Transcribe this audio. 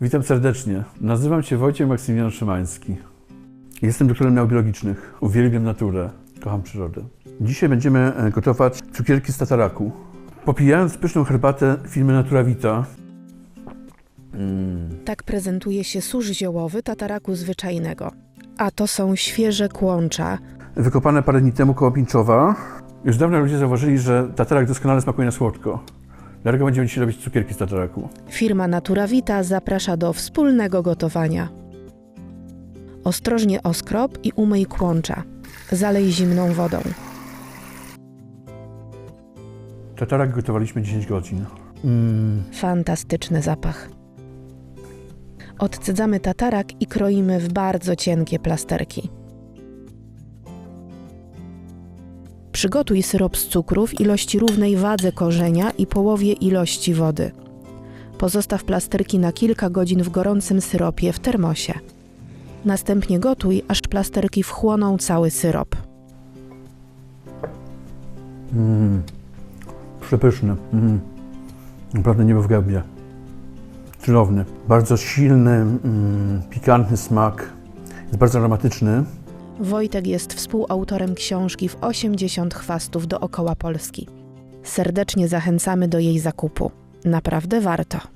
Witam serdecznie. Nazywam się Wojciech Maksymilian Szymański. Jestem doktorem nauk biologicznych. Uwielbiam naturę. Kocham przyrodę. Dzisiaj będziemy e, gotować cukierki z tataraku. Popijając pyszną herbatę firmy Natura Vita, Tak prezentuje się susz ziołowy tataraku zwyczajnego. A to są świeże kłącza. wykopane parę dni temu koło Pińczowa, już dawno ludzie zauważyli, że tatarak doskonale smakuje na słodko. Dlatego będziemy dzisiaj robić cukierki z tataraku. Firma Natura Vita zaprasza do wspólnego gotowania. Ostrożnie oskrop i umyj kłącza. Zalej zimną wodą. Tatarak gotowaliśmy 10 godzin. Mm, Fantastyczny zapach. Odcedzamy tatarak i kroimy w bardzo cienkie plasterki. Przygotuj syrop z cukru w ilości równej wadze korzenia i połowie ilości wody. Pozostaw plasterki na kilka godzin w gorącym syropie w termosie. Następnie gotuj, aż plasterki wchłoną cały syrop. mm, przepyszny. Mm, naprawdę niebo w gębie. Cudowny. Bardzo silny, mm, pikantny smak. Jest bardzo aromatyczny. Wojtek jest współautorem książki w 80 chwastów dookoła Polski. Serdecznie zachęcamy do jej zakupu. Naprawdę warto.